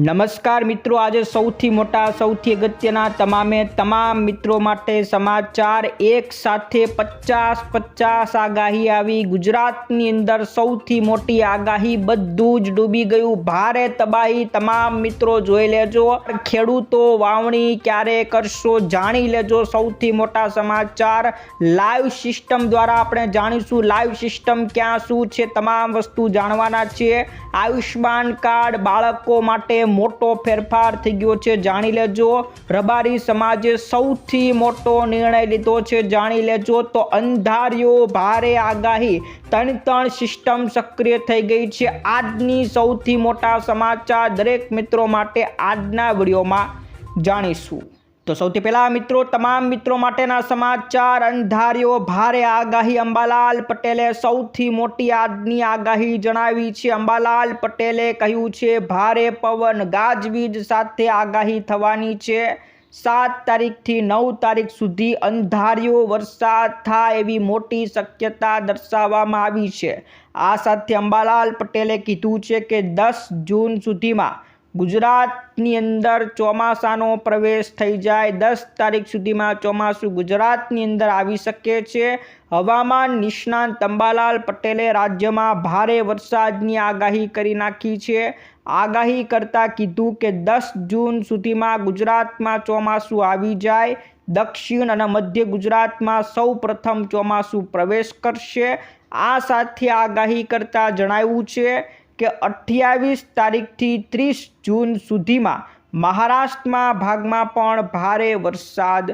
નમસ્કાર મિત્રો, આજે સૌથી મોટા, સૌથી અગત્યના તમામે તમામ મિત્રો માટે સમાચાર એક સાથે પચાસ પચાસ આગાહી આવી. ગુજરાતની અંદર સૌથી મોટી આગાહી બધું જ ડૂબી ગયું. ભારે તબાહી તમામ મિત્રો જોઈ લેજો. ખેડૂતો વાવણી ક્યારે કરશો જાણી લેજો. સૌથી મોટા સમાચાર, લાઈવ સિસ્ટમ દ્વારા આપણે જાણીશું લાઈવ સિસ્ટમ ક્યાં શું છે, તમામ વસ્તુ જાણવાના છે આયુષ્માન કાર્ડ બાળકો માટે મોટો ફેરફાર થઈ ગયો છે. જાણી લેજો, રબારી સમાજે સૌથી મોટો નિર્ણય લીધો છે. જાણી લેજો તો અંધારિયો ભારે આગાહી ત્રણ ત્રણ સિસ્ટમ સક્રિય થઈ ગઈ છે. આજની સૌથી મોટા સમાચાર દરેક મિત્રો માટે આજના વિડીયોમાં જાણીશું. તો સૌથી પહેલા મિત્રો, તમામ મિત્રો માટેના સમાચાર અંધારિયો ભારે આગાહી અંબાલાલ પટેલે સૌથી મોટી આજની આગાહી જણાવી છે. અંબાલાલ પટેલે કહ્યું છે, ભારે પવન ગાજવીજ સાથે આગાહી થવાની છે. સાત તારીખથી નવ તારીખ સુધી અંધાર્યો વરસાદ થાય એવી મોટી શક્યતા દર્શાવવામાં આવી છે. આ સાથે અંબાલાલ પટેલે કીધું છે કે દસ જૂન સુધીમાં ગુજરાતની અંદર ચોમાસાનો પ્રવેશ થઈ જાય. દસ તારીખ સુધીમાં ચોમાસું ગુજરાતની અંદર આવી શકે છે. હવામાન નિષ્ણાંત અંબાલાલ પટેલે રાજ્યમાં ભારે વરસાદની આગાહી કરી નાખી છે. આગાહી કરતાં કીધું કે દસ જૂન સુધીમાં ગુજરાતમાં ચોમાસું આવી જાય. દક્ષિણ અને મધ્ય ગુજરાતમાં સૌ ચોમાસું પ્રવેશ કરશે. આ સાથે આગાહી કરતાં જણાવ્યું છે કે અઠ્યાવીસ તારીખથી ત્રીસ જૂન સુધીમાં મહારાષ્ટ્રમાં ભાગમાં પણ ભારે વરસાદ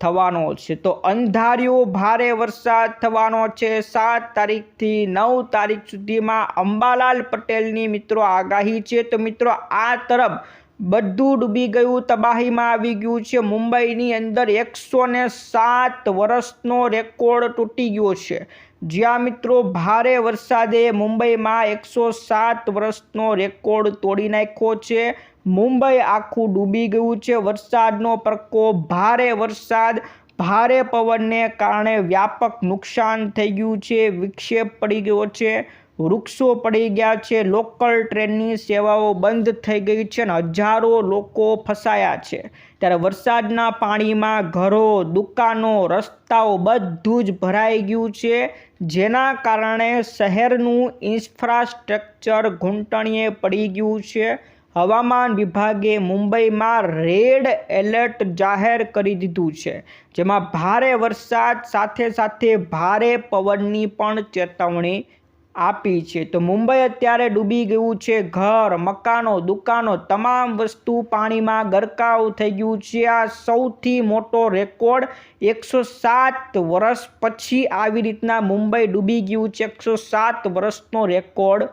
થવાનો છે. તો અંધારિયો ભારે વરસાદ થવાનો છે. સાત તારીખથી નવ તારીખ સુધીમાં અંબાલાલ પટેલની મિત્રો આગાહી છે. તો મિત્રો, આ તરફ બધું ડૂબી ગયું, તબાહીમાં આવી ગયું છે. મુંબઈની અંદર એકસો સાત વર્ષનો રેકોર્ડ તૂટી ગયો છે. જ્યાં મિત્રો ભારે વરસાદે મુંબઈમાં એકસો સાત વર્ષનો રેકોર્ડ તોડી નાખ્યો છે. મુંબઈ આખું ડૂબી ગયું છે. વરસાદનો પ્રકોપ, ભારે વરસાદ, ભારે પવનને કારણે વ્યાપક નુકસાન થઈ ગયું છે. વિક્ષેપ પડી ગયો છે. વૃક્ષો પડી ગયા છે. લોકલ ટ્રેનની સેવાઓ બંધ થઈ ગઈ છે અને હજારો લોકો ફસાયા છે. ત્યારે વરસાદના પાણીમાં ઘરો, દુકાનો, રસ્તાઓ બધું જ ભરાઈ ગયું છે. જેના કારણે શહેરનું ઇન્ફ્રાસ્ટ્રક્ચર ઘૂંટણીએ પડી ગયું છે. હવામાન વિભાગે મુંબઈમાં રેડ એલર્ટ જાહેર કરી દીધું છે. જેમાં ભારે વરસાદ સાથે સાથે ભારે પવનની પણ ચેતવણી આપી છે. તો મુંબઈ અત્યારે ડૂબી ગયું છે. ઘર, મકાનો, દુકાનો તમામ વસ્તુ પાણીમાં ગરકાવ થઈ ગયું છે. આ સૌથી મોટો રેકોર્ડ એકસો સાત વર્ષ પછી આવી રીતના મુંબઈ ડૂબી ગયું છે. એકસો સાત વર્ષનો રેકોર્ડ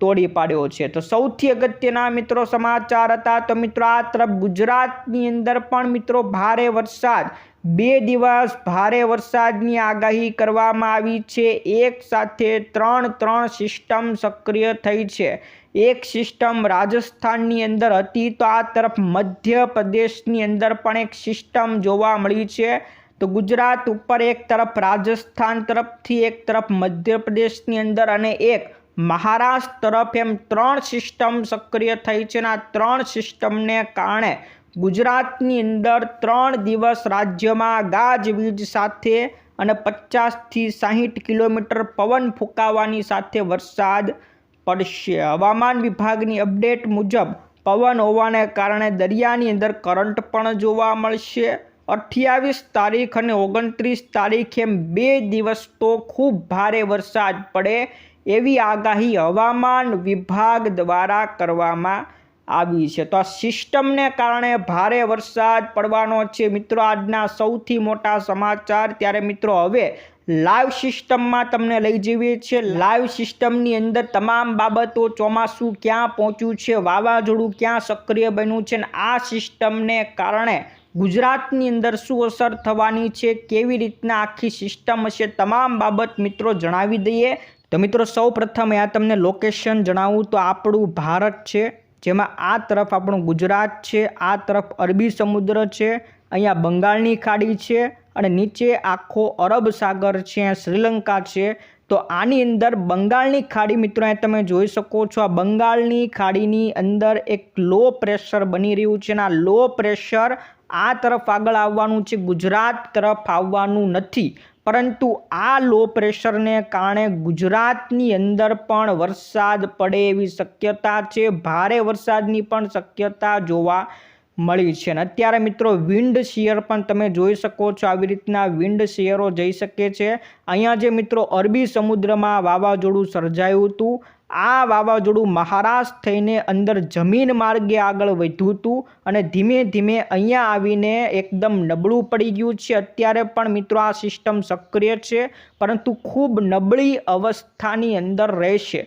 તોડી પાડ્યો છે. તો સૌથી અગત્યના મિત્રો સમાચાર હતા. તો મિત્રો, આ તરફ ગુજરાતની અંદર પણ મિત્રો ભારે વરસાદ બે દિવસ ભારે વરસાદની આગાહી કરવામાં આવી છે. એક સાથે ત્રણ ત્રણ સિસ્ટમ સક્રિય થઈ છે. એક સિસ્ટમ રાજસ્થાનની અંદર હતી તો આ તરફ મધ્યપ્રદેશની અંદર પણ એક સિસ્ટમ જોવા મળી છે. તો ગુજરાત ઉપર એક તરફ રાજસ્થાન તરફથી, એક તરફ મધ્યપ્રદેશની અંદર અને એક મહારાષ્ટ્ર તરફ એમ ત્રણ સિસ્ટમ સક્રિય થઈ છે અને આ ત્રણ સિસ્ટમને કારણે ગુજરાતની અંદર ત્રણ દિવસ રાજ્યમાં ગાજવીજ સાથે અને પચાસથી સાહીઠ કિલોમીટર પવન ફૂંકાવાની સાથે વરસાદ પડશે. હવામાન વિભાગની અપડેટ મુજબ, પવન હોવાને કારણે દરિયાની અંદર કરંટ પણ જોવા મળશે. અઠ્યાવીસ તારીખ અને ઓગણત્રીસ તારીખ એમ બે દિવસ તો ખૂબ ભારે વરસાદ પડે એવી આગાહી હવામાન વિભાગ દ્વારા કરવામાં આવી છે. તો આ સિસ્ટમને કારણે ભારે વરસાદ પડવાનો છે. મિત્રો, આજના સૌથી મોટા સમાચાર ત્યારે મિત્રો હવે લાઈવ સિસ્ટમમાં તમને લઈ જઈએ છીએ. લાઈવ સિસ્ટમની અંદર તમામ બાબતો ચોમાસું ક્યાં પહોંચ્યું છે, વાવાઝોડું ક્યાં સક્રિય બન્યું છે અને આ સિસ્ટમને કારણે ગુજરાતની અંદર શું અસર થવાની છે, કેવી રીતના આખી સિસ્ટમ હશે, તમામ બાબત મિત્રો જણાવી દઈએ. તો મિત્રો સૌ પ્રથમ આ તમને લોકેશન જણાવું. તો આપણું ભારત છે. જેમાં આ તરફ આપણું ગુજરાત છે, આ તરફ અરબી સમુદ્ર છે, અહીંયા બંગાળની ખાડી છે અને નીચે આખો અરબ સાગર છે શ્રીલંકા છે. તો આની અંદર બંગાળની ખાડી મિત્રો તમે જોઈ શકો છો, આ બંગાળની ખાડીની અંદર એક લો પ્રેશર બની રહ્યું છે અને આ લો પ્રેશર આ તરફ આગળ આવવાનું છે, ગુજરાત તરફ આવવાનું નથી. પરંતુ આ લો પ્રેશરને કારણે ગુજરાતની અંદર પણ વરસાદ પડે એવી શક્યતા છે. ભારે વરસાદની પણ શક્યતા જોવા મળી છે. અને અત્યારે મિત્રો વિન્ડ શિયર પણ તમે જોઈ શકો છો આવી રીતના વિન્ડ શિયરો જઈ શકે છે. અહીંયા જે મિત્રો અરબી સમુદ્રમાં વાવાઝોડું સર્જાયું હતું આ વાવાઝોડું મહારાષ્ટ્ર થઈને અંદર જમીન માર્ગે આગળ વધ્યું હતું અને ધીમે ધીમે અહીંયા આવીને એકદમ નબળું પડી ગયું છે. અત્યારે પણ મિત્રો આ સિસ્ટમ સક્રિય છે, પરંતુ ખૂબ નબળી અવસ્થાની અંદર રહેશે.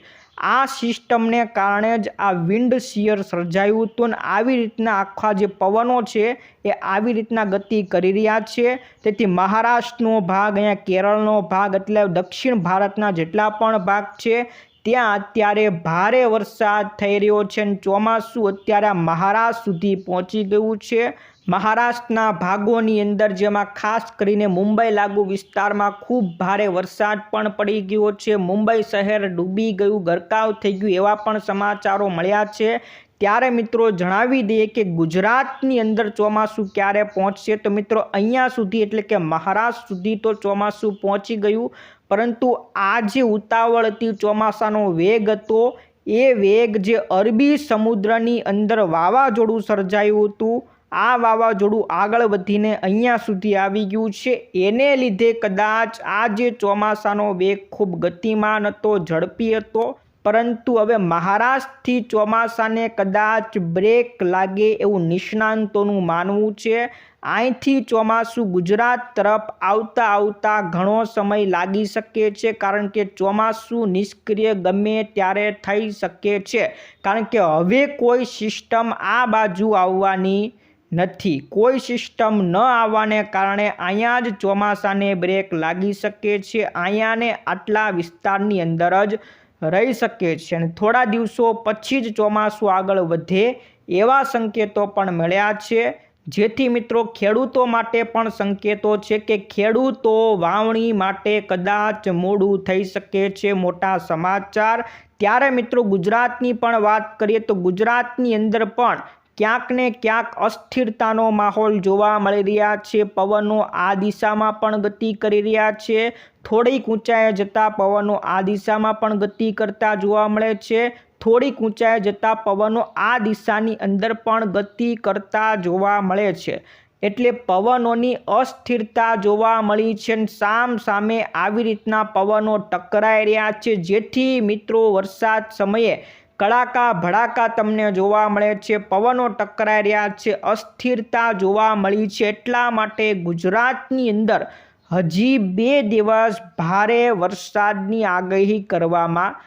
આ સિસ્ટમને કારણે જ આ વિન્ડ શિયર સર્જાયું હતું અને આવી રીતના આખા જે પવનો છે એ આવી રીતના ગતિ કરી રહ્યા છે. તેથી મહારાષ્ટ્રનો ભાગ, અહીંયા કેરળનો ભાગ એટલે દક્ષિણ ભારતના જેટલા પણ ભાગ છે ત્યાં અત્યારે ભારે વરસાદ થઈ રહ્યો છે અને ચોમાસું અત્યારે મહારાષ્ટ્ર સુધી પહોંચી ગયું છે. મહારાષ્ટ્રના ભાગોની અંદર જેમાં ખાસ કરીને મુંબઈ લાગુ વિસ્તારમાં ખૂબ ભારે વરસાદ પણ પડી ગયો છે. મુંબઈ શહેર ડૂબી ગયું, ગરકાવ થઈ ગયું એવા પણ સમાચારો મળ્યા છે. ત્યારે મિત્રો જણાવી દઈએ કે ગુજરાતની અંદર ચોમાસું ક્યારે પહોંચશે? તો મિત્રો અહીંયા સુધી એટલે કે મહારાષ્ટ્ર સુધી તો ચોમાસું પહોંચી ગયું. પરંતુ આ જે ઉતાવળથી ચોમાસાનો વેગ હતો, એ વેગ જે અરબી સમુદ્રની અંદર વાવાઝોડું સર્જાયું હતું, આ વાવાઝોડું આગળ વધીને અહીંયા સુધી આવી ગયું છે. એને લીધે કદાચ આ જે ચોમાસાનો વેગ ખૂબ ગતિમાન હતો, ઝડપી હતો. પરંતુ હવે મહારાષ્ટ્રથી ચોમાસાને કદાચ બ્રેક લાગે એવું નિષ્ણાંતોનું માનવું છે. અહીંથી ચોમાસું ગુજરાત તરફ આવતા આવતા ઘણો સમય લાગી શકે છે, કારણ કે ચોમાસું નિષ્ક્રિય ગમે ત્યારે થઈ શકે છે. કારણ કે હવે કોઈ સિસ્ટમ આ બાજુ આવવાની નથી. કોઈ સિસ્ટમ ન આવવાને કારણે અહીંયા જ ચોમાસાને બ્રેક લાગી શકે છે. અહીંયાને આટલા વિસ્તારની અંદર જ રહી શકે છે અને થોડા દિવસો પછી જ ચોમાસું આગળ વધે એવા સંકેતો પણ મળ્યા છે. જેથી મિત્રો, ખેડૂતો માટે પણ સંકેતો છે કે ખેડૂતો વાવણી માટે કદાચ મોડું થઈ શકે છે. મોટા સમાચાર. ત્યારે મિત્રો, ગુજરાતની પણ વાત કરીએ તો ગુજરાતની અંદર પણ ક્યાંક ને ક્યાંક અસ્થિરતાનો માહોલ જોવા મળી રહ્યા છે. પવનો આ દિશામાં પણ ગતિ કરી રહ્યા છે. થોડીક ઊંચાઈએ જતા પવનો આ દિશામાં પણ ગતિ કરતા જોવા મળે છે. થોડીક ઊંચાઈએ જતા પવનો આ દિશાની અંદર પણ ગતિ કરતા જોવા મળે છે. એટલે પવનોની અસ્થિરતા જોવા મળી છે સામ સામે આવી રીતના પવનો ટકરાઈ રહ્યા છે. જેથી મિત્રો વરસાદ સમયે કડાકા ભડાકા તમને જોવા મળે છે, પવનો ટકરાઈ રહ્યા છે, અસ્થિરતા જોવા મળી છે. એટલા માટે ગુજરાતની અંદર હજી બે દિવસ ભારે વરસાદની આગાહી કરવામાં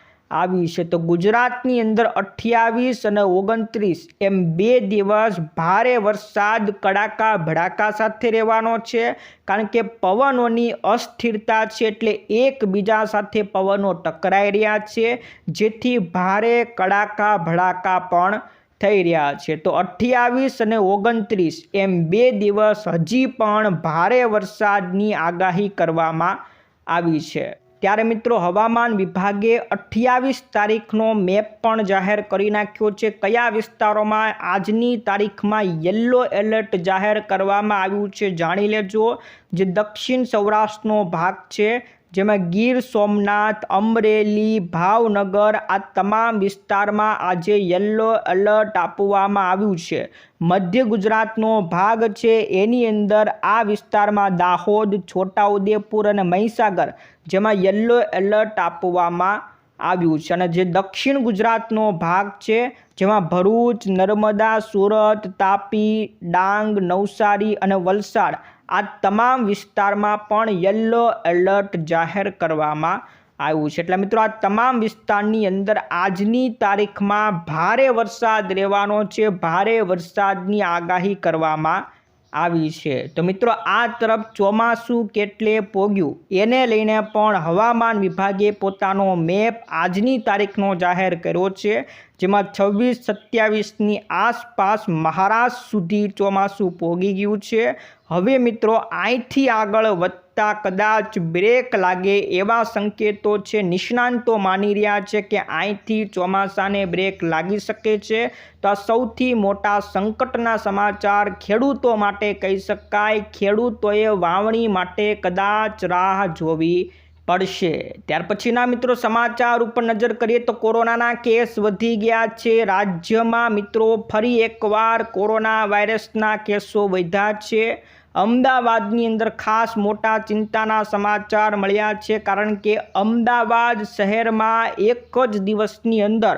આવી છે. તો ગુજરાતની અંદર અઠ્યાવીસ અને ઓગણત્રીસ એમ બે દિવસ ભારે વરસાદ કડાકા ભડાકા સાથે રહેવાનો છે. કારણ કે પવનોની અસ્થિરતા છે એટલે એકબીજા સાથે પવનો ટકરાઈ રહ્યા છે. જેથી ભારે કડાકા ભડાકા પણ થઈ રહ્યા છે. તો અઠ્યાવીસ અને ઓગણત્રીસ એમ બે દિવસ હજી પણ ભારે વરસાદની આગાહી કરવામાં આવી છે. ત્યારે મિત્રો હવામાન વિભાગે અઠ્યાવીસ તારીખનો મેપ પણ જાહેર કરી નાખ્યો છે. કયા વિસ્તારોમાં આજની તારીખમાં યલો એલર્ટ જાહેર કરવામાં આવ્યું છે જાણી લેજો. જે દક્ષિણ સૌરાષ્ટ્રનો ભાગ છે, જેમાં ગીર સોમનાથ, અમરેલી, ભાવનગર આ તમામ વિસ્તારમાં આજે યલો એલર્ટ આપવામાં આવ્યું છે. મધ્ય ગુજરાતનો ભાગ છે, એની અંદર આ વિસ્તારમાં દાહોદ, છોટાઉદેપુર અને મહીસાગર. જેમાં યલો એલર્ટ આપવામાં આવ્યું છે અને જે દક્ષિણ ગુજરાતનો ભાગ છે, જેમાં ભરૂચ, નર્મદા, સુરત, તાપી, ડાંગ, નવસારી અને વલસાડ આ તમામ વિસ્તારમાં પણ યલો એલર્ટ જાહેર કરવામાં આવ્યું છે. એટલે મિત્રો આ તમામ વિસ્તારની અંદર આજની તારીખમાં ભારે વરસાદ રહેવાનો છે. ભારે વરસાદની આગાહી કરવામાં આવી છે. તો મિત્રો, આ તરફ ચોમાસું કેટલે પોગ્યું? એને લઈને પણ હવામાન વિભાગે પોતાનો મેપ આજની તારીખનો જાહેર કર્યો છે, જેમાં છવ્વીસ સત્યાવીસની આસપાસ મહારાષ્ટ્ર સુધી ચોમાસું પોગી ગયું છે. હવે મિત્રો અહીંથી આગળ વધતા વધતા કદાચ બ્રેક લાગે એવા સંકેતો છે. નિષ્ણાંતો માની રહ્યા છે કે અહીંથી ચોમાસાને બ્રેક લાગી શકે છે. તો આ સૌથી મોટા સંકટના સમાચાર ખેડૂતો માટે કહી શકાય. ખેડૂતોએ વાવણી માટે કદાચ રાહ જોવી પડશે. ત્યાર પછીના મિત્રો સમાચાર ઉપર નજર કરીએ તો કોરોનાના કેસ વધી ગયા છે. રાજ્યમાં મિત્રો ફરી એકવાર કોરોના વાયરસના કેસો વધ્યા છે. અમદાવાદની અંદર ખાસ મોટા ચિંતાના સમાચાર મળ્યા છે, કારણ કે અમદાવાદ શહેરમાં એક જ દિવસની અંદર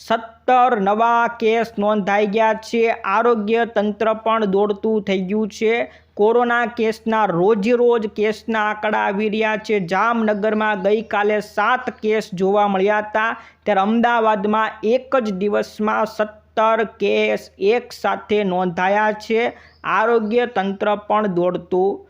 સત્તર નવા કેસ નોંધાઈ ગયા છે. આરોગ્ય તંત્ર પણ દોડતું થઈ ગયું છે. કોરોના કેસના રોજ રોજ કેસના આંકડા આવી રહ્યા છે. જામનગરમાં ગઈકાલે સાત કેસ જોવા મળ્યા હતા. ત્યારે અમદાવાદમાં એક જ દિવસમાં સત્તર કેસ એક સાથે નોંધાયા છે. આરોગ્ય તંત્ર પણ દોડતું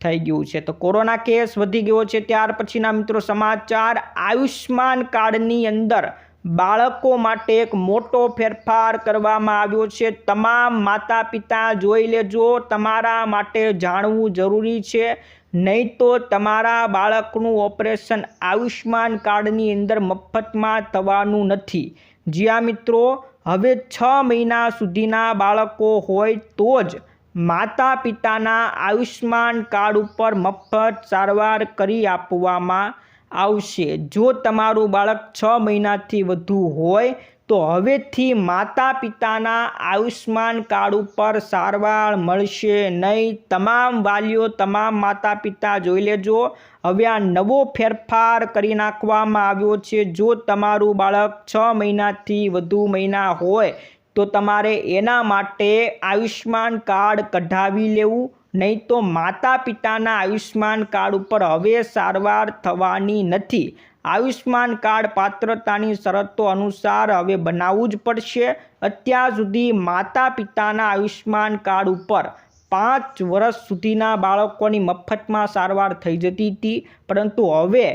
થઈ ગયું છે. તો કોરોના કેસ વધી ગયો છે ત્યાર પછીના મિત્રો સમાચાર આયુષ્માન કાર્ડની અંદર બાળકો માટે એક મોટો ફેરફાર કરવામાં આવ્યો છે. તમામ માતા પિતા જોઈ લેજો, તમારા માટે જાણવું જરૂરી છે. નહીં તો તમારા બાળકનું ઓપરેશન આયુષ્માન કાર્ડની અંદર મફતમાં થવાનું નથી. જ્યાં મિત્રો, હવે છ મહિના સુધીના બાળકો હોય તો જ માતા પિતાના આયુષ્માન કાર્ડ ઉપર મફત સારવાર કરી આપવામાં આવશે. જો તમારું બાળક છ મહિનાથી વધુ હોય, તો હવેથી માતા પિતાના આયુષ્માન કાર્ડ ઉપર સારવાર મળશે નહીં. તમામ વાલીઓ, તમામ માતા પિતા જોઈ લેજો. હવે આ નવો ફેરફાર કરી નાખવામાં આવ્યો છે. જો તમારું બાળક છ મહિનાથી વધુ મહિના હોય તો તમારે એના માટે આયુષ્યમાન કાર્ડ કઢાવી લેવું, નહીં તો માતા પિતાના આયુષ્યમાન કાર્ડ ઉપર હવે સારવાર થવાની નથી. આયુષ્યમાન કાર્ડ પાત્રતાની શરતો અનુસાર હવે બનાવવું જ પડશે. અત્યાર સુધી માતા પિતાના આયુષ્યમાન કાર્ડ ઉપર પાંચ વર્ષ સુધીના બાળકોની મફતમાં સારવાર થઈ જતી હતી, પરંતુ હવે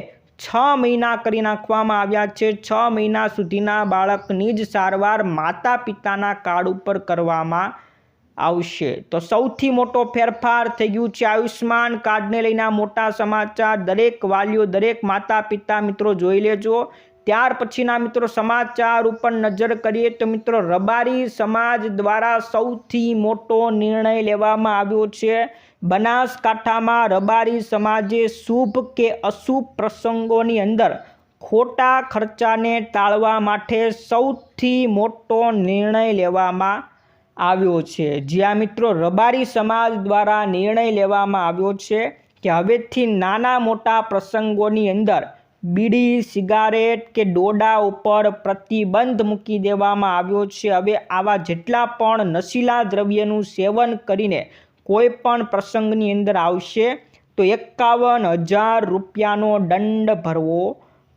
છ મહિના કરી નાખવામાં આવ્યા છે. છ મહિના સુધીના બાળકની જ સારવાર માતા પિતાના કાર્ડ ઉપર કરવામાં આવશે. તો સૌથી મોટો ફેરફાર થઈ ગયું છે આયુષ્માન કાર્ડને લઈને મોટા સમાચાર. દરેક વાલીઓ, દરેક માતા પિતા મિત્રો જોઈ લેજો. ત્યાર પછીના મિત્રો સમાચાર ઉપર નજર કરીએ તો મિત્રો રબારી સમાજ દ્વારા સૌથી મોટો નિર્ણય લેવામાં આવ્યો છે. બનાસકાંઠામાં રબારી સમાજે શુભ કે અશુભ પ્રસંગોની અંદર ખોટા ખર્ચાને ટાળવા માટે સૌથી મોટો નિર્ણય લેવામાં આવ્યો છે. જ્યાં મિત્રો, રબારી સમાજ દ્વારા નિર્ણય લેવામાં આવ્યો છે કે હવેથી નાના મોટા પ્રસંગોની અંદર બીડી, સિગારેટ કે ડોડા ઉપર પ્રતિબંધ મૂકી દેવામાં આવ્યો છે. હવે આવા જેટલા પણ નશીલા દ્રવ્યનું સેવન કરીને કોઈ પણ પ્રસંગની અંદર આવશે, તો એકાવન હજાર રૂપિયાનો દંડ ભરવો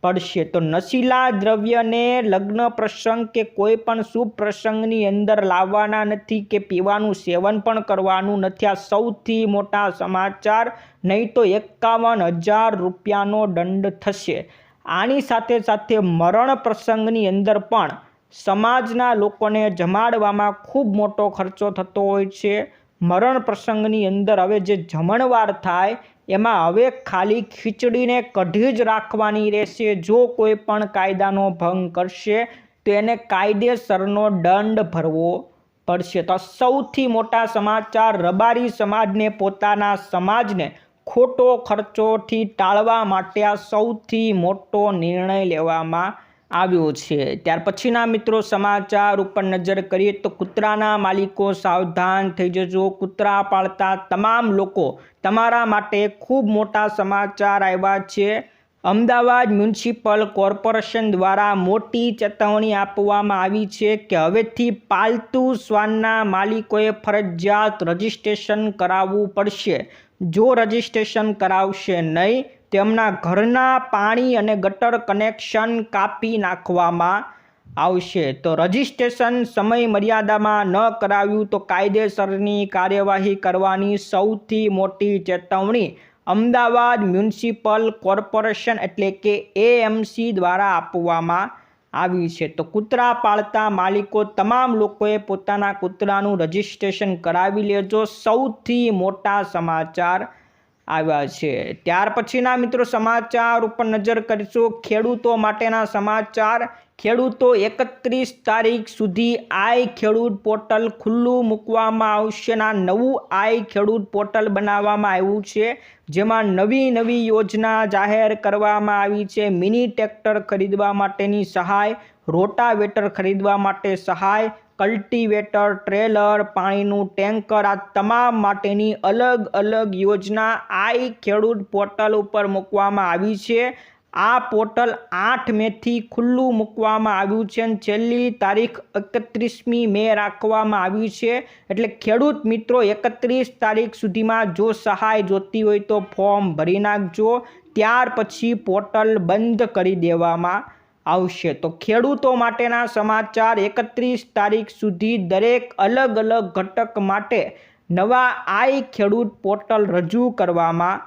પડશે. તો નશીલા દ્રવ્યને લગ્ન પ્રસંગ કે કોઈ પણ શુભ પ્રસંગની અંદર લાવવાના નથી કે પીવાનું સેવન પણ કરવાનું નથી. આ સૌથી મોટા સમાચાર, નહીં તો એકાવન હજાર રૂપિયાનો દંડ થશે. આની સાથે સાથે મરણ પ્રસંગની અંદર પણ સમાજના લોકોને જમાડવામાં ખૂબ મોટો ખર્ચો થતો હોય છે. મરણ પ્રસંગની અંદર હવે જે જમણવાર થાય, એમાં હવે ખાલી ખીચડીને કઢી જ રાખવાની રહેશે. જો કોઈ પણ કાયદાનો ભંગ કરશે, તો એને કાયદેસરનો દંડ ભરવો પડશે. તો સૌથી મોટા સમાચાર, રબારી સમાજને, પોતાના સમાજને ખોટો ખર્ચોથી ટાળવા માટે આ સૌથી મોટો નિર્ણય લેવામાં આવ્યો છે. ત્યાર પછીના મિત્રો સમાચાર ઉપર નજર કરીએ તો કૂતરાના માલિકો સાવધાન થઈ જજો. કૂતરા પાળતા તમામ લોકો તમારા માટે ખૂબ મોટા સમાચાર આવ્યા છે. અમદાવાદ મ્યુનિસિપલ કોર્પોરેશન દ્વારા મોટી ચેતવણી આપવામાં આવી છે કે હવેથી પાલતુ શ્વાનના માલિકોએ ફરજિયાત રજિસ્ટ્રેશન કરાવવું પડશે. જો રજિસ્ટ્રેશન કરાવશે નહીં તેમના ઘરના પાણી અને ગટર કનેક્શન કાપી નાખવામાં આવશે. તો રજિસ્ટ્રેશન સમય મર્યાદામાં ન કરાવ્યું તો કાયદેસરની કાર્યવાહી કરવાની સૌથી મોટી ચેતવણી અમદાવાદ મ્યુનિસિપલ કોર્પોરેશન એટલે કે એએમસી દ્વારા આપવામાં આવી છે. તો કૂતરા પાળતા માલિકો તમામ લોકોએ પોતાના કૂતરાનું રજિસ્ટ્રેશન કરાવી લેજો. સૌથી મોટા સમાચાર આવ્યા છે. ત્યાર પછીના મિત્રો સમાચાર ઉપર નજર કરીશું. ખેડૂતો માટેના સમાચાર. ખેડૂતો એકત્રીસ તારીખ સુધી આઈ ખેડૂત પોર્ટલ ખુલ્લું મૂકવામાં આવશે ના નવું આઈ ખેડૂત પોર્ટલ બનાવવામાં આવ્યું છે. જેમાં નવી નવી યોજના જાહેર કરવામાં આવી છે. મિની ટ્રેક્ટર ખરીદવા માટેની સહાય, રોટાવેટર ખરીદવા માટે સહાય કલ્ટિવેટર, ટ્રેલર, પાણીનું ટેન્કર, આ તમામ માટેની અલગ અલગ યોજના આઈ ખેડૂત પોર્ટલ ઉપર મૂકવામાં આવી છે. આ પોર્ટલ આઠ મેથી ખુલ્લું મૂકવામાં આવ્યું છે અને છેલ્લી તારીખ એકત્રીસમી મે રાખવામાં આવી છે. એટલે ખેડૂત મિત્રો, એકત્રીસ તારીખ સુધીમાં જો સહાય જોતી હોય તો ફોર્મ ભરી નાખજો. ત્યાર પછી પોર્ટલ બંધ કરી દેવામાં આવશે. તો ખેડૂતો માટેના સમાચાર, એકત્રીસ તારીખ સુધી દરેક અલગ અલગ ઘટક માટે નવા આઈ ખેડૂત પોર્ટલ રજૂ કરવામાં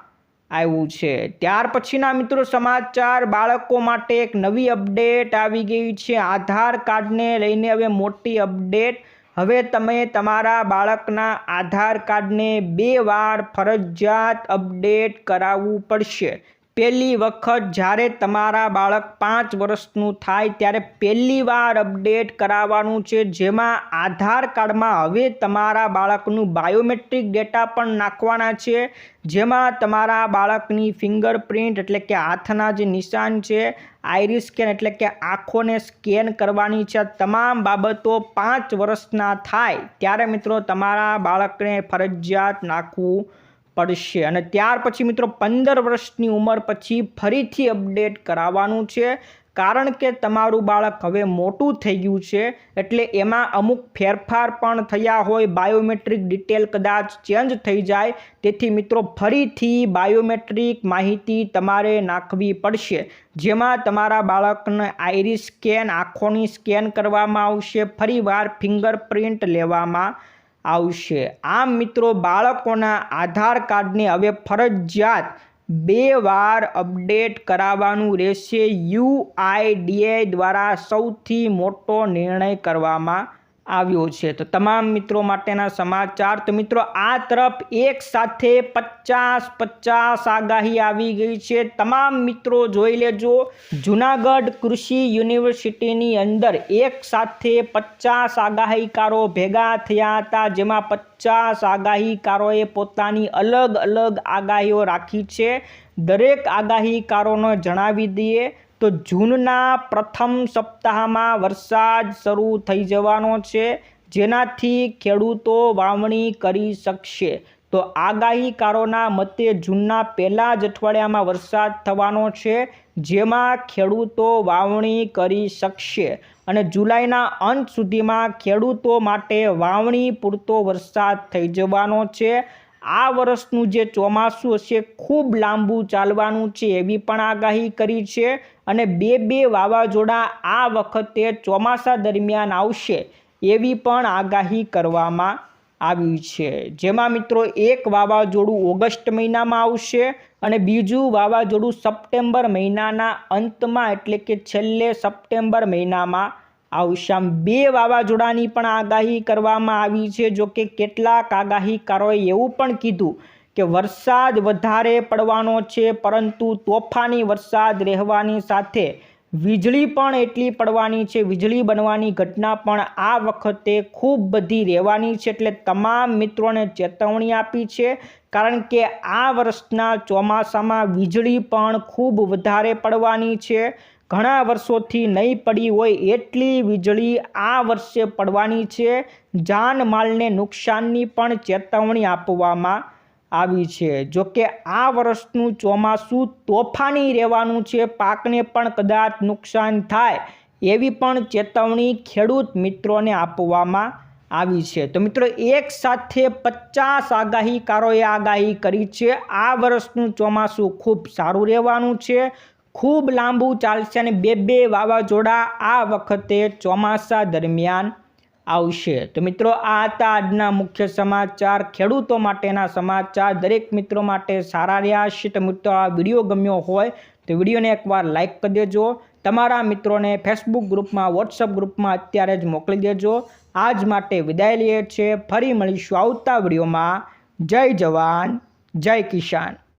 આવ્યું છે. ત્યાર પછીના મિત્રો સમાચાર, બાળકો માટે એક નવી અપડેટ આવી ગઈ છે. આધાર કાર્ડને લઈને હવે મોટી અપડેટ. હવે તમે તમારા બાળકના આધાર કાર્ડને બે વાર ફરજિયાત અપડેટ કરાવવું પડશે. પહેલી વખત જ્યારે તમારા બાળક પાંચ વર્ષનું થાય ત્યારે પહેલી વાર અપડેટ કરાવવાનું છે, જેમાં આધાર કાર્ડમાં હવે તમારા બાળકનું બાયોમેટ્રિક ડેટા પણ નાખવાના છે, જેમાં તમારા બાળકની ફિંગરપ્રિન્ટ એટલે કે હાથના જે નિશાન છે આઈરિસ સ્કેન એટલે કે આંખોને સ્કેન કરવાની છે તમામ બાબતો પાંચ વર્ષના થાય. ત્યારે મિત્રો તમારા બાળકને ફરજિયાત નાખવું પડશે. અને ત્યાર પછી મિત્રો પંદર વર્ષની ઉંમર પછી ફરીથી અપડેટ કરાવવાનું છે. કારણ કે તમારું બાળક હવે મોટું થઈ ગયું છે, એટલે એમાં અમુક ફેરફાર પણ થયા હોય. બાયોમેટ્રિક ડિટેલ કદાચ ચેન્જ થઈ જાય. તેથી મિત્રો ફરીથી બાયોમેટ્રિક માહિતી તમારે નાખવી પડશે. જેમાં તમારા બાળકને આઈરી સ્કેન, આંખોની સ્કેન કરવામાં આવશે, ફરીવાર ફિંગરપ્રિન્ટ લેવામાં આવશે. આમ મિત્રો, બાળકોના આધાર કાર્ડને હવે ફરજિયાત બે વાર અપડેટ કરાવવાનું રહેશે. યુઆઈડીએ દ્વારા સૌથી મોટો નિર્ણય કરવામાં આવ્યો છે. તો તમામ મિત્રો માટેના સમાચાર, તો મિત્રો આ તરફ એક સાથે પચાસ પચાસ આગાહી આવી ગઈ છે. તમામ મિત્રો જોઈ લેજો. જુનાગઢ કૃષિ યુનિવર્સિટીની અંદર એક સાથે પચાસ આગાહીકારો ભેગા થયા હતા, જેમાં પચાસ આગાહીકારોએ પોતાની અલગ અલગ આગાહીઓ રાખી છે. દરેક આગાહીકારોને જણાવી દઈએ તો જૂનના પ્રથમ સપ્તાહમાં વરસાદ શરૂ થઈ જવાનો છે. જેનાથી ખેડૂતો વાવણી કરી શકશે. તો આગાહીકારોના મતે જૂનના પહેલા જ અઠવાડિયામાં વરસાદ થવાનો છે, જેમાં ખેડૂતો વાવણી કરી શકશે અને જુલાઈના અંત સુધીમાં ખેડૂતો માટે વાવણી પૂરતો વરસાદ થઈ જવાનો છે. આ વર્ષનું જે ચોમાસું હશે ખૂબ લાંબુ ચાલવાનું છે એવી પણ આગાહી કરી છે અને બે બે વાવાઝોડા આ વખતે ચોમાસા દરમિયાન આવશે એવી પણ આગાહી કરવામાં આવી છે. જેમાં મિત્રો એક વાવાઝોડું ઓગસ્ટ મહિનામાં આવશે અને બીજું વાવાઝોડું સપ્ટેમ્બર મહિનાના અંતમાં એટલે કે છેલ્લે સપ્ટેમ્બર મહિનામાં આવશે આમ બે વાવાઝોડાની પણ આગાહી કરવામાં આવી છે. જો કે કેટલાક આગાહીકારોએ એવું પણ કીધું કે વરસાદ વધારે પડવાનો છે, પરંતુ તોફાની વરસાદ રહેવાની સાથે વીજળી પણ એટલી પડવાની છે. વીજળી બનવાની ઘટના પણ આ વખતે ખૂબ બધી રહેવાની છે એટલે તમામ મિત્રોને ચેતવણી આપી છે. કારણ કે આ વર્ષના ચોમાસામાં વીજળી પણ ખૂબ વધારે પડવાની છે. ઘણા વર્ષોથી નહીં પડી હોય એટલી વીજળી આ વર્ષે પડવાની છે. જાનમાલને નુકસાનની પણ ચેતવણી આપવામાં આવી છે. જોકે આ વર્ષનું ચોમાસું તોફાની રહેવાનું છે. પાકને પણ કદાચ નુકસાન થાય એવી પણ ચેતવણી ખેડૂત મિત્રોને આપવામાં આવી છે. તો મિત્રો, એક સાથે પચાસ આગાહીકારોએ આગાહી કરી છે. આ વર્ષનું ચોમાસું ખૂબ સારું રહેવાનું છે. ખૂબ લાંબુ ચાલશે અને બે બે વાવાઝોડા આ વખતે ચોમાસા દરમિયાન આવશે. તો મિત્રો, આ હતા આજના મુખ્ય સમાચાર. ખેડૂતો માટેના સમાચાર. દરેક મિત્રો માટે સારા રહ્યા. છે તો મિત્રો આ વીડિયો ગમ્યો હોય તો વિડીયોને એકવાર લાઇક કરી દેજો. તમારા મિત્રોને ફેસબુક ગ્રુપમાં વોટ્સઅપ ગ્રુપમાં અત્યારે જ મોકલી દેજો. આજ માટે વિદાય લઈએ છીએ. ફરી મળીશું આવતા વિડીયોમાં. જય જવાન, જય કિસાન.